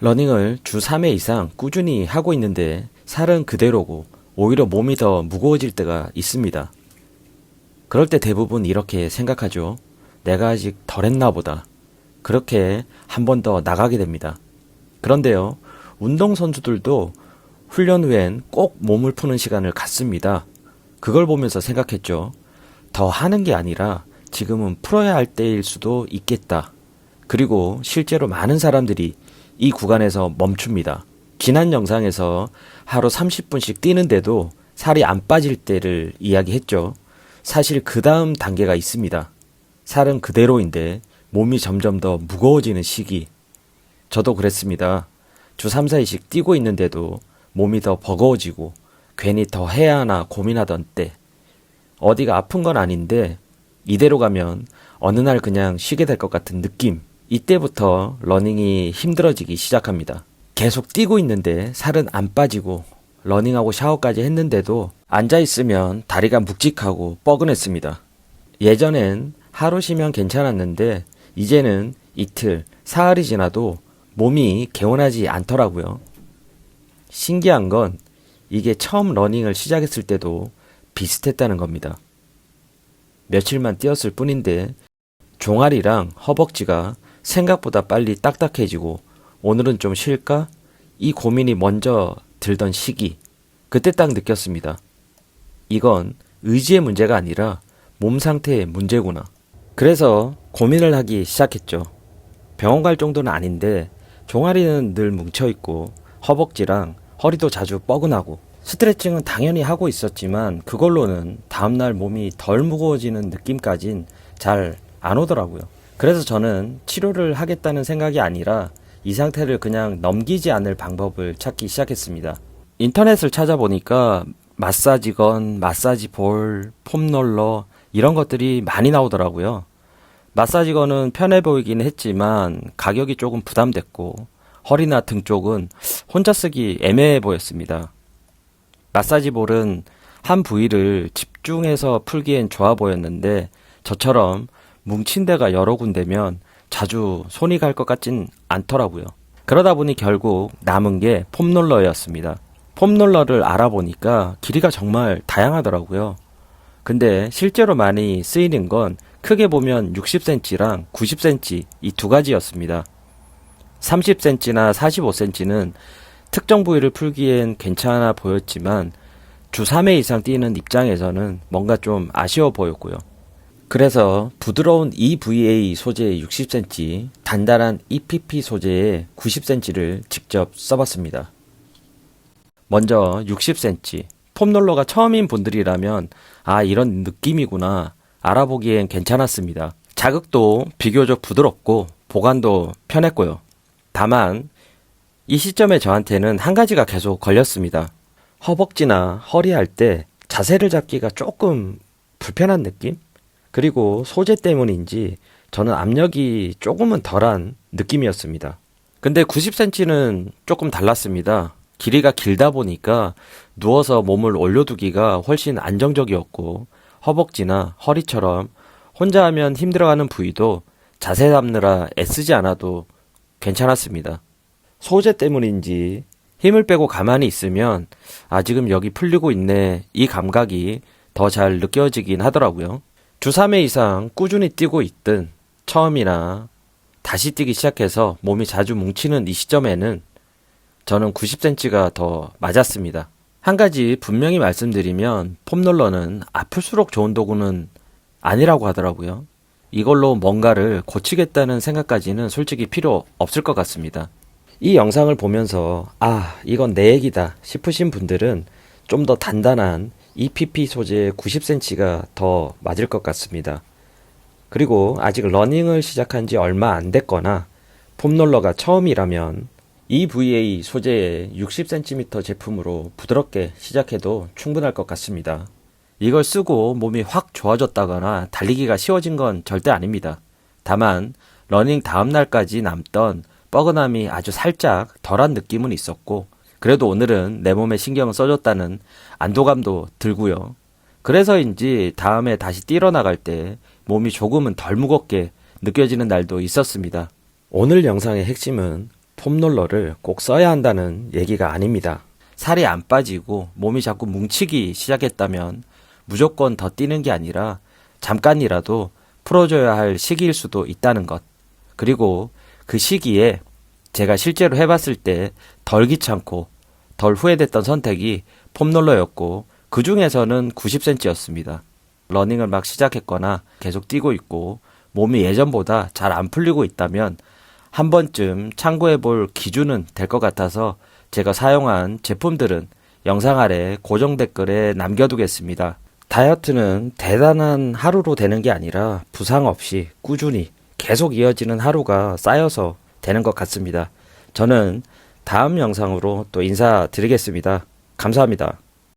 러닝을 주 3회 이상 꾸준히 하고 있는데 살은 그대로고 오히려 몸이 더 무거워질 때가 있습니다. 그럴 때 대부분 이렇게 생각하죠. 내가 아직 덜 했나 보다. 그렇게 한 번 더 나가게 됩니다. 그런데요, 운동선수들도 훈련 후엔 꼭 몸을 푸는 시간을 갖습니다. 그걸 보면서 생각했죠. 더 하는 게 아니라 지금은 풀어야 할 때일 수도 있겠다. 그리고 실제로 많은 사람들이 이 구간에서 멈춥니다. 지난 영상에서 하루 30분씩 뛰는데도 살이 안 빠질 때를 이야기했죠. 사실 그 다음 단계가 있습니다. 살은 그대로인데 몸이 점점 더 무거워지는 시기. 저도 그랬습니다. 주 3, 4일씩 뛰고 있는데도 몸이 더 버거워지고 괜히 더 해야 하나 고민하던 때. 어디가 아픈 건 아닌데 이대로 가면 어느 날 그냥 쉬게 될 것 같은 느낌. 이때부터 러닝이 힘들어지기 시작합니다. 계속 뛰고 있는데 살은 안 빠지고 러닝하고 샤워까지 했는데도 앉아 있으면 다리가 묵직하고 뻐근했습니다. 예전엔 하루 쉬면 괜찮았는데 이제는 이틀, 사흘이 지나도 몸이 개운하지 않더라고요. 신기한 건 이게 처음 러닝을 시작했을 때도 비슷했다는 겁니다. 며칠만 뛰었을 뿐인데 종아리랑 허벅지가 생각보다 빨리 딱딱해지고 오늘은 좀 쉴까? 이 고민이 먼저 들던 시기. 그때 딱 느꼈습니다. 이건 의지의 문제가 아니라 몸 상태의 문제구나. 그래서 고민을 하기 시작했죠. 병원 갈 정도는 아닌데 종아리는 늘 뭉쳐있고 허벅지랑 허리도 자주 뻐근하고 스트레칭은 당연히 하고 있었지만 그걸로는 다음날 몸이 덜 무거워지는 느낌까진 잘 안 오더라고요. 그래서 저는 치료를 하겠다는 생각이 아니라 이 상태를 그냥 넘기지 않을 방법을 찾기 시작했습니다. 인터넷을 찾아보니까 마사지건, 마사지 볼, 폼롤러 이런 것들이 많이 나오더라고요. 마사지건은 편해 보이긴 했지만 가격이 조금 부담됐고 허리나 등 쪽은 혼자 쓰기 애매해 보였습니다. 마사지 볼은 한 부위를 집중해서 풀기엔 좋아 보였는데 저처럼 뭉친 데가 여러 군데면 자주 손이 갈 것 같진 않더라고요. 그러다 보니 결국 남은 게 폼롤러였습니다. 폼롤러를 알아보니까 길이가 정말 다양하더라고요. 근데 실제로 많이 쓰이는 건 크게 보면 60cm랑 90cm 이 두 가지였습니다. 30cm나 45cm는 특정 부위를 풀기엔 괜찮아 보였지만 주 3회 이상 뛰는 입장에서는 뭔가 좀 아쉬워 보였고요. 그래서 부드러운 EVA 소재의 60cm, 단단한 EPP 소재의 90cm를 직접 써봤습니다. 먼저 60cm. 폼롤러가 처음인 분들이라면 아 이런 느낌이구나 알아보기엔 괜찮았습니다. 자극도 비교적 부드럽고 보관도 편했고요. 다만 이 시점에 저한테는 한 가지가 계속 걸렸습니다. 허벅지나 허리 할 때 자세를 잡기가 조금 불편한 느낌? 그리고 소재 때문인지 저는 압력이 조금은 덜한 느낌이었습니다. 근데 90cm는 조금 달랐습니다. 길이가 길다 보니까 누워서 몸을 올려두기가 훨씬 안정적이었고 허벅지나 허리처럼 혼자 하면 힘들어하는 부위도 자세 잡느라 애쓰지 않아도 괜찮았습니다. 소재 때문인지 힘을 빼고 가만히 있으면 아 지금 여기 풀리고 있네 이 감각이 더 잘 느껴지긴 하더라고요. 주 3회 이상 꾸준히 뛰고 있든 처음이나 다시 뛰기 시작해서 몸이 자주 뭉치는 이 시점에는 저는 90cm가 더 맞았습니다. 한 가지 분명히 말씀드리면 폼롤러는 아플수록 좋은 도구는 아니라고 하더라고요. 이걸로 뭔가를 고치겠다는 생각까지는 솔직히 필요 없을 것 같습니다. 이 영상을 보면서 아 이건 내 얘기다 싶으신 분들은 좀 더 단단한 EPP 소재의 90cm가 더 맞을 것 같습니다. 그리고 아직 러닝을 시작한 지 얼마 안 됐거나 폼롤러가 처음이라면 EVA 소재의 60cm 제품으로 부드럽게 시작해도 충분할 것 같습니다. 이걸 쓰고 몸이 확 좋아졌다거나 달리기가 쉬워진 건 절대 아닙니다. 다만 러닝 다음 날까지 남던 뻐근함이 아주 살짝 덜한 느낌은 있었고 그래도 오늘은 내 몸에 신경을 써줬다는 안도감도 들고요. 그래서인지 다음에 다시 뛰러 나갈 때 몸이 조금은 덜 무겁게 느껴지는 날도 있었습니다. 오늘 영상의 핵심은 폼롤러를 꼭 써야 한다는 얘기가 아닙니다. 살이 안 빠지고 몸이 자꾸 뭉치기 시작했다면 무조건 더 뛰는 게 아니라 잠깐이라도 풀어줘야 할 시기일 수도 있다는 것. 그리고 그 시기에 제가 실제로 해봤을 때 덜 귀찮고 덜 후회됐던 선택이 폼롤러였고 그 중에서는 90cm였습니다. 러닝을 막 시작했거나 계속 뛰고 있고 몸이 예전보다 잘 안 풀리고 있다면 한 번쯤 참고해 볼 기준은 될 것 같아서 제가 사용한 제품들은 영상 아래 고정 댓글에 남겨두겠습니다. 다이어트는 대단한 하루로 되는 게 아니라 부상 없이 꾸준히 계속 이어지는 하루가 쌓여서 되는 것 같습니다. 저는 다음 영상으로 또 인사드리겠습니다. 감사합니다.